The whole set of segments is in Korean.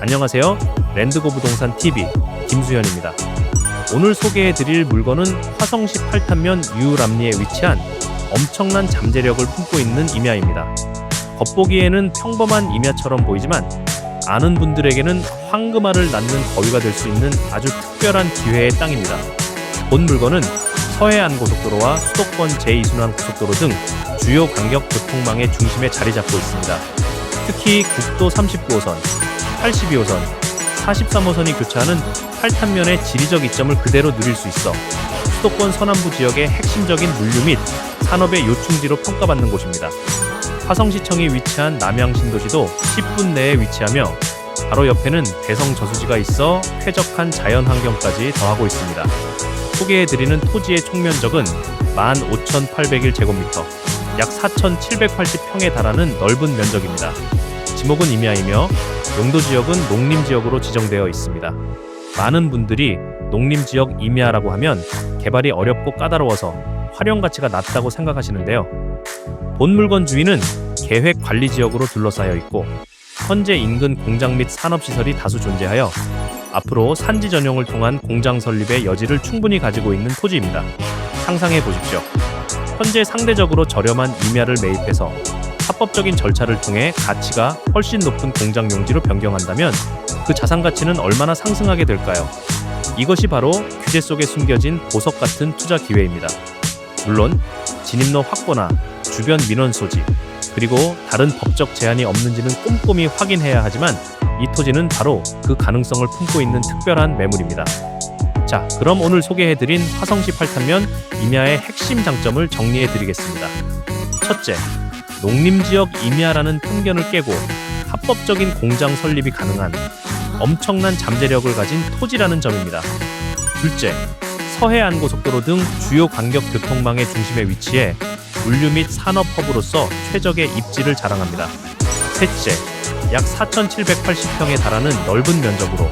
안녕하세요. 랜드고 부동산 TV 김수현입니다. 오늘 소개해 드릴 물건은 화성시 팔탄면 유람리에 위치한 엄청난 잠재력을 품고 있는 임야입니다. 겉보기에는 평범한 임야처럼 보이지만 아는 분들에게는 황금알을 낳는 거위가 될 수 있는 아주 특별한 기회의 땅입니다. 본 물건은 서해안 고속도로와 수도권 제2순환 고속도로 등 주요 간격 교통망의 중심에 자리 잡고 있습니다. 특히 국도 39호선, 82호선, 43호선이 교차하는 팔탄면의 지리적 이점을 그대로 누릴 수 있어 수도권 서남부 지역의 핵심적인 물류 및 산업의 요충지로 평가받는 곳입니다. 화성시청이 위치한 남양신도시도 10분 내에 위치하며 바로 옆에는 대성 저수지가 있어 쾌적한 자연 환경까지 더하고 있습니다. 소개해드리는 토지의 총면적은 15,801제곱미터, 약 4,780평에 달하는 넓은 면적입니다. 지목은 임야이며 용도 지역은 농림 지역으로 지정되어 있습니다. 많은 분들이 농림 지역 임야라고 하면 개발이 어렵고 까다로워서 활용 가치가 낮다고 생각하시는데요. 본 물건 주위는 계획 관리 지역으로 둘러싸여 있고 현재 인근 공장 및 산업 시설이 다수 존재하여 앞으로 산지 전용을 통한 공장 설립의 여지를 충분히 가지고 있는 토지입니다. 상상해 보십시오. 현재 상대적으로 저렴한 임야를 매입해서 합법적인 절차를 통해 가치가 훨씬 높은 공장 용지로 변경한다면 그 자산 가치는 얼마나 상승하게 될까요? 이것이 바로 규제 속에 숨겨진 보석 같은 투자 기회입니다. 물론 진입로 확보나 주변 민원 소지 그리고 다른 법적 제한이 없는지는 꼼꼼히 확인해야 하지만 이 토지는 바로 그 가능성을 품고 있는 특별한 매물입니다. 자, 그럼 오늘 소개해드린 화성시 팔탄면 임야의 핵심 장점을 정리해드리겠습니다. 첫째, 농림지역 임야라는 편견을 깨고 합법적인 공장 설립이 가능한 엄청난 잠재력을 가진 토지라는 점입니다. 둘째, 서해안 고속도로 등 주요 간격 교통망의 중심에 위치해 물류 및 산업 허브로서 최적의 입지를 자랑합니다. 셋째, 약 4,780평에 달하는 넓은 면적으로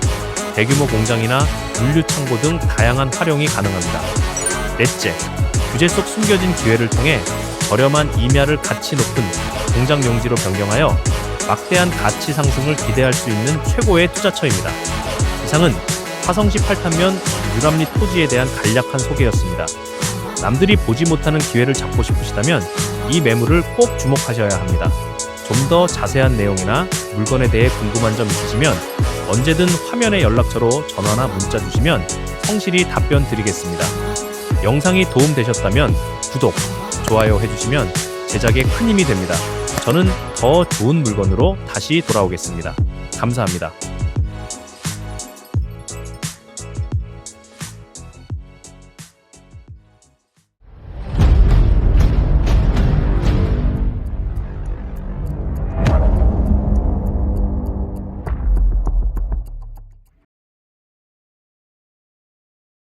대규모 공장이나 물류 창고 등 다양한 활용이 가능합니다. 넷째, 규제 속 숨겨진 기회를 통해 저렴한 임야를 가치 높은 공장 용지로 변경하여 막대한 가치 상승을 기대할 수 있는 최고의 투자처입니다. 이상은 화성시 팔탄면 유람리 토지에 대한 간략한 소개였습니다. 남들이 보지 못하는 기회를 잡고 싶으시다면 이 매물을 꼭 주목하셔야 합니다. 좀 더 자세한 내용이나 물건에 대해 궁금한 점 있으시면 언제든 화면의 연락처로 전화나 문자 주시면 성실히 답변 드리겠습니다. 영상이 도움되셨다면 구독, 좋아요 해주시면 제작에 큰 힘이 됩니다. 저는 더 좋은 물건으로 다시 돌아오겠습니다. 감사합니다.